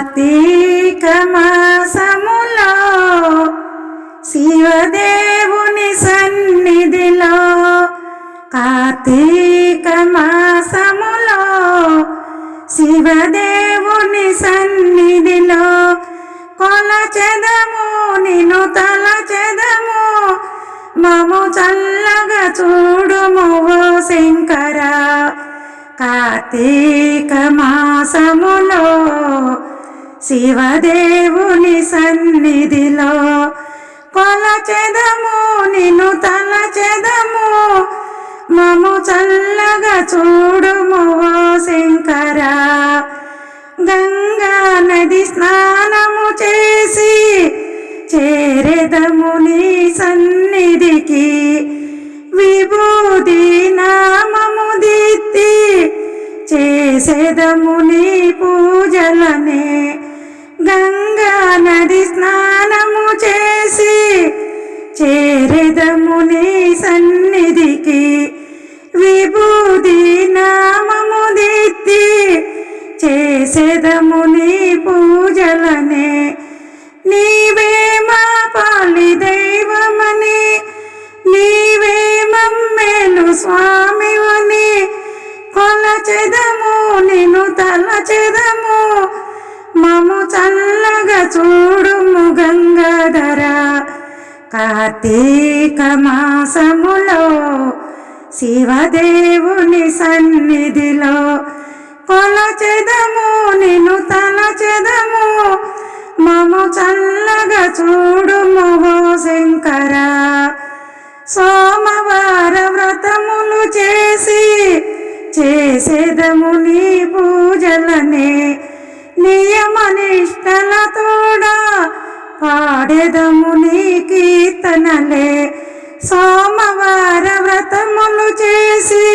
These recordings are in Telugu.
కార్తీక మాసములో శివదేవుని సన్నిధిలో కార్తీక మాసములో శివదేవుని సన్నిధిలో కొలచెదము నిన్ను తలచెదము మము చల్లగా చూడుము శంకరా. కార్తీక మాసములో శివదేవుని సన్నిధిలో కొలచెదము నిన్ను తలచెదము. మము చల్లగా చూడుము ఓ శంకర. గంగా నది స్నానము చేసి చేరెదము నీ సన్నిధికి. విభూతి నామము దీత్తి చేసేదము నీ పూజలనే. గంగా నది స్నానము చేసి చేరెదము నీ సన్నిధికి. విభూతి నామము దిత్తి చేసేదము నీ పూజలనే. నీవే మా పాలి దైవమని నీవే మమ్మేలు స్వామివని. కొలచెదము నిన్ను తలచెదము చూడుము గంగాధర. కార్తీక మాసములో శివదేవుని సన్నిధిలో కొలచెదము నిన్ను తలచెదము మము చల్లగా చూడుము ఓ శంకర. సోమవార వ్రతములు చేసి చేసేదము నీ పూజలనే. నియమనిష్టలతోడా పాడెదము నీ కీర్తనలే. సోమవార వ్రతములు చేసి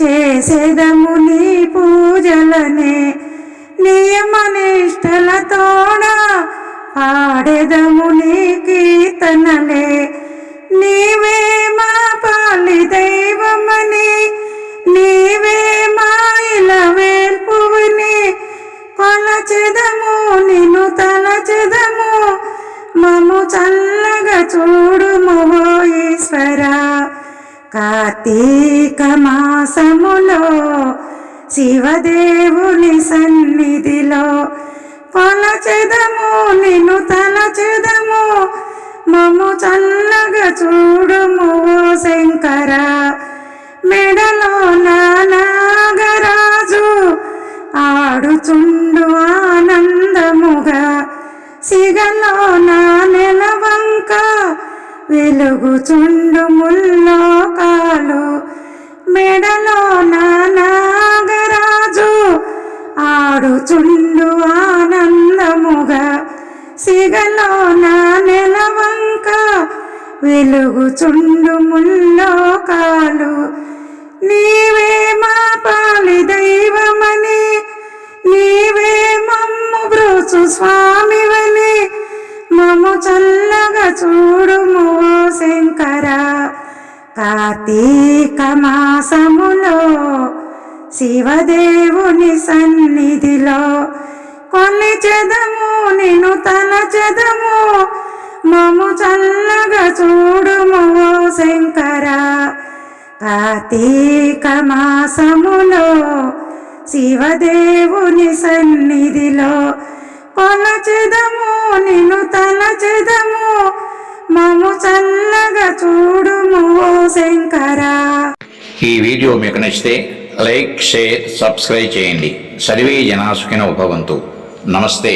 చేసేదము నీ పూజలనే. నియమ నిష్టల తోడా కీర్తనలే చూడుము ఈశ్వర. కార్తీక మాసములో శివదేవుని సన్నిధిలో కొలచెదము నిన్ను తలచెదము మము చల్లగా చూడుము ఓ శంకర. మెడలో నానా వెలుగుచుండు ముల్లోకాలు మెడలో నా నాగరాజు ఆడుచుండు ఆనందముగా. సిగలో నా నెలవంక వెలుగుచుండు ముల్లోకాలు నీవే మా పాలి దైవమని నీవే మమ్ము బ్రోచు స్వామివని. మమ్ము చల్లగా చూడుము శంకర కార్తీక మాసములో శివదేవుని సన్నిధిలో కొలిచెదము తన చెదము మము చల్లగా చూడుము శంకర కార్తీక మాసములో శివదేవుని సన్నిధిలో కొలచెదము నిన్ను తలచెదము మము చల్లగా చూడుము ఓ శంకర. ఈ వీడియో మీకు నచ్చితే లైక్ షేర్ సబ్స్క్రైబ్ చేయండి. సర్వే జనాసుకిన ఉపవంతు నమస్తే.